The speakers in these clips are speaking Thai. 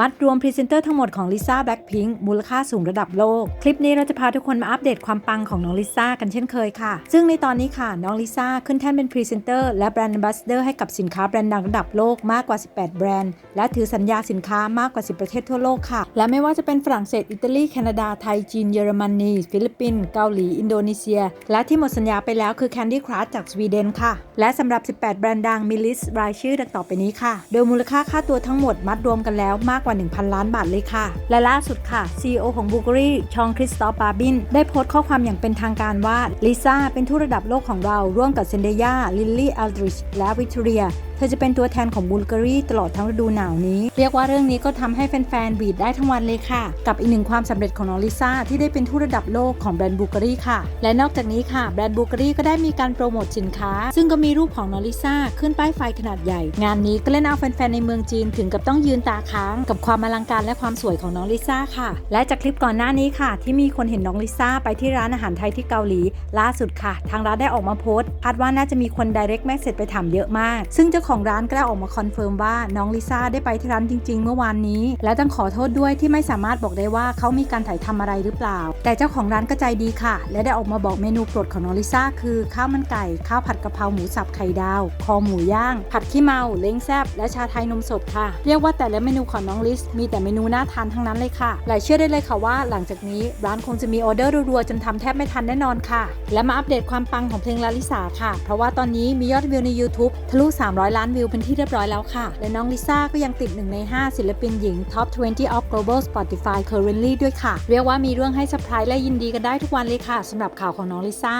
มัดรวมพรีเซนเตอร์ทั้งหมดของลิซ่าแบล็คพิงค์มูลค่าสูงระดับโลก คลิปนี้เราจะพาทุกคนมาอัปเดตความปังของน้องลิซ่ากันเช่นเคยค่ะ ซึ่งในตอนนี้ค่ะ น้องลิซ่าขึ้นแท่นเป็นพรีเซนเตอร์และแบรนด์บ b สเดอร์ให้กับสินค้าแบรนด์ดังระดับโลกมากกว่า 18 แบรนด์ และถือสัญญาสินค้ามากกว่า 10 ประเทศทั่วโลกค่ะ และไม่ว่าจะเป็นฝรั่งเศสอิตาลีแคนาดาไทยจีนเยอรมนีฟิลิปปินส์เกาหลีอินโดนีเซีย และที่หมดสัญญาไปแล้วคือ Candy Crush จากสวีเดนค่ะ และสำหรับ 18 แบรนด์ดังมีลิสต์รายชื่อดังต่อไปนี้ค่ะ โดยมูลค่าค่าตัวทั้งหมดมัดรวมกันแล้วมากกว่า 1,000 ล้านบาทเลยค่ะ และล่าสุดค่ะ CEO ของบูเกอรี่ชองคริสตอฟบาบิน ได้โพสต์ข้อความอย่างเป็นทางการว่าลิซ่าเป็นทูตระดับโลกของเราร่วมกับเซนเดียลิลลี่อัลดริชและวิทเรีย อจะเป็นตัวแทนของบูลการีตลอดทั้งฤดูหนาวนี้ เรียกว่าเรื่องนี้ก็ทำให้แฟนๆบีดได้ทั้งวันเลยค่ะ กับอีกหนึ่งความสำเร็จของน้องลิซ่าที่ได้เป็นทูตระดับโลกของแบรนด์บูการีค่ะ และนอกจากนี้ค่ะแบรนด์บูการีก็ได้มีการโปรโมทสินค้า ซึ่งก็มีรูปของน้องลิซ่าขึ้นป้ายไฟขนาดใหญ่ งานนี้ก็เล่นเอาแฟนๆในเมืองจีนถึงกับต้องยืนตาค้าง กับความอลังการและความสวยของน้องลิซ่าค่ะ และจากคลิปก่อนหน้านี้ค่ะ ที่มีคนเห็นน้องลิซ่าไปที่ร้านอาหารไทยที่เกาหลี ล่าสุดค่ะ ทางร้านได้ออกมาโพสต์คาดว่าน่าจะมีคน direct message ไปถามเยอะมาก ซึ่งเจ้าของของร้านก็ได้ออกมาคอนเฟิร์มว่าน้องลิซ่าได้ไปที่ร้านจริง ๆ เมื่อวานนี้ และต้องขอโทษด้วยที่ไม่สามารถบอกได้ว่าเขามีการถ่ายทำอะไรหรือเปล่า แต่เจ้าของร้านก็ใจดีค่ะ และได้ออกมาบอกเมนูโปรดของน้องลิซ่าคือข้าวมันไก่ข้าวผัดกะเพราหมูสับไข่ดาว คอหมูย่าง ผัดขี้เมาเล้งแซบและชาไทยนมสดค่ะ เรียกว่าแต่ละเมนูของน้องลิสมีแต่เมนูน่าทานทั้งนั้นเลยค่ะและเชื่อได้เลยค่ะว่าหลังจากนี้ร้านคงจะมีออเดอร์รัวๆจนทำแทบไม่ทันแน่นอนค่ะ และมาอัปเดตความปังของเพลงลาลิสาค่ะ เพราะว่าตอนนี้มียอดวิวใน YouTube ทะลุ 300ล้านวิวเป็นที่เรียบร้อยแล้วค่ะ และน้องลิซ่าก็ยังติด 1 ใน 5 ศิลปินหญิง Top 20 of Global Spotify Currently ด้วยค่ะ เรียกว่ามีเรื่องให้เซอร์ไพรส์และยินดีกันได้ทุกวันเลยค่ะสำหรับข่าวของน้องลิซ่า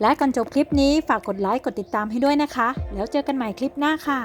และก่อนจบคลิปนี้ฝากกดไลค์กดติดตามให้ด้วยนะคะ แล้วเจอกันใหม่คลิปหน้าค่ะ